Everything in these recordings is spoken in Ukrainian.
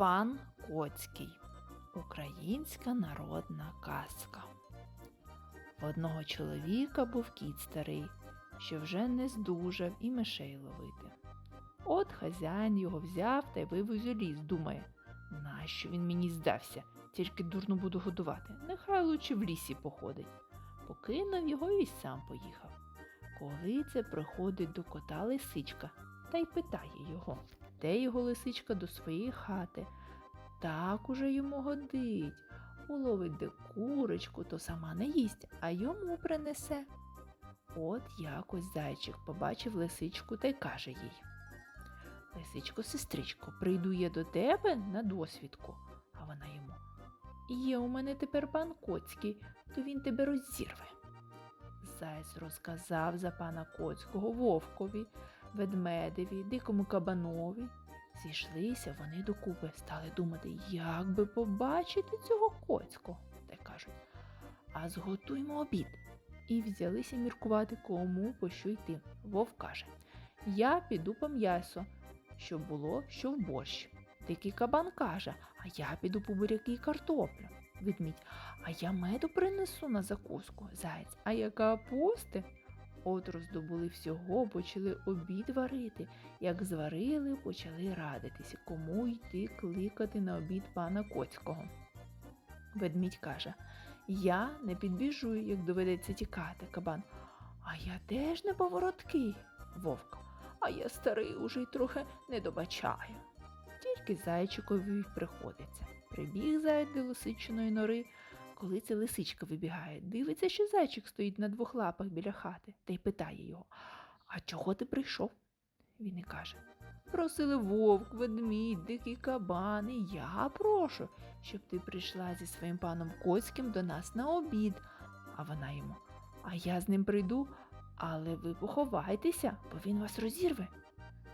Пан Коцький. Українська народна казка. В одного чоловіка був кіт старий, що вже не здужав і мишей ловити. От хазяїн його взяв та й вивез у ліс, думає, нащо він мені здався, тільки дурно буду годувати, нехай лучше в лісі походить. Покинув його і сам поїхав. Коли це приходить до кота лисичка та й питає його, де його лисичка до своєї хати. Так уже йому годить. Уловить де курочку, то сама не їсть, а йому принесе. От якось зайчик побачив лисичку та й каже їй. Лисичко, сестричко, прийду я до тебе на досвідку. А вона йому. Є у мене тепер пан Коцький, то він тебе розірве. Заяць розказав за пана Коцького вовкові, ведмедеві, дикому кабанові. Зійшлися вони докупи, стали думати, як би побачити цього коцького. Та кажуть, а зготуймо обід. І взялися міркувати, кому по що йти. Вовк каже: Я піду по м'ясо, щоб було, що в борщ. Дикий кабан каже, а я піду по буряки й картоплю. Ведмідь, а я меду принесу на закуску. Заєць, а я капусти. От роздобули всього, почали обід варити. Як зварили, почали радитися, кому йти кликати на обід пана Коцького. Ведмідь каже: Я не підбіжу, як доведеться тікати, кабан. А я теж не повороткий, вовк. А я старий уже й трохи не добачаю. Тільки зайчикові приходиться. Прибіг заяць до лисичиної нори, коли ця лисичка вибігає, дивиться, що зайчик стоїть на двох лапах біля хати та й питає його А чого ти прийшов? Він і каже Просили вовк, ведмідь, дикий кабан, і я прошу, щоб ти прийшла зі своїм паном Коцьким до нас на обід. А вона йому А я з ним прийду, але ви поховайтеся, бо він вас розірве.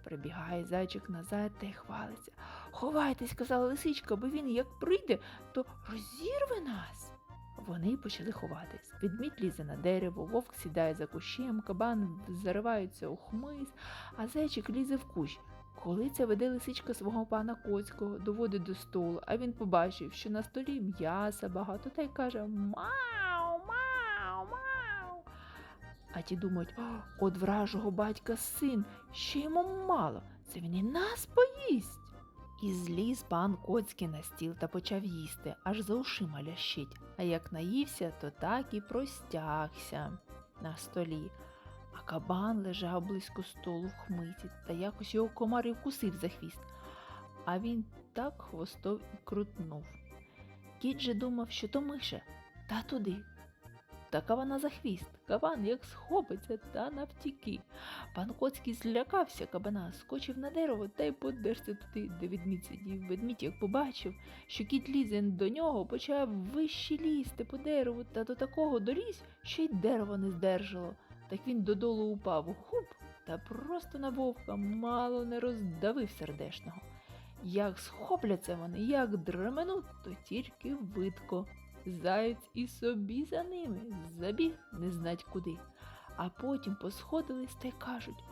Прибігає зайчик назад та й хвалиться. Ховайтесь, казала лисичка, бо він як прийде, то розірве нас. Вони почали ховатись. Ведмідь лізе на дерево, вовк сідає за кущем, кабан заривається у хмиз, а зайчик лізе в кущ. Коли ця веде лисичка свого пана Коцького, доводить до столу, а він побачив, що на столі м'яса багато, та й каже Мау, мау, мау. А ті думають, «О, от вражого батька син, ще йому мало, це він і нас поїсть. І зліз пан Коцький на стіл та почав їсти, аж за ушима лящить, а як наївся, то так і простягся на столі. А кабан лежав близько столу в хмиті, та якось його комар і вкусив за хвіст. А він так хвостов і крутнув. Кіт же думав, що то мише, та туди. Та кавана за хвіст. Каван як схопиться та навтіки. Пан Коцький злякався кабана, скочив на дерево та й подерся туди, де ведмідь сидів. Ведмідь, як побачив, що кіт лізе до нього, почав вище лізти по дереву та до такого доліз, що й дерево не здержало. Так він додолу упав хуп та просто на вовка мало не роздавив сердешного. Як схопляться вони, як дременуть, то тільки видко. Заєць і собі за ними забіг не знать куди. А потім посходились та й кажуть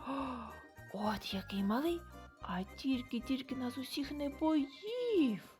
от який малий, а тільки-тільки нас усіх не поїв.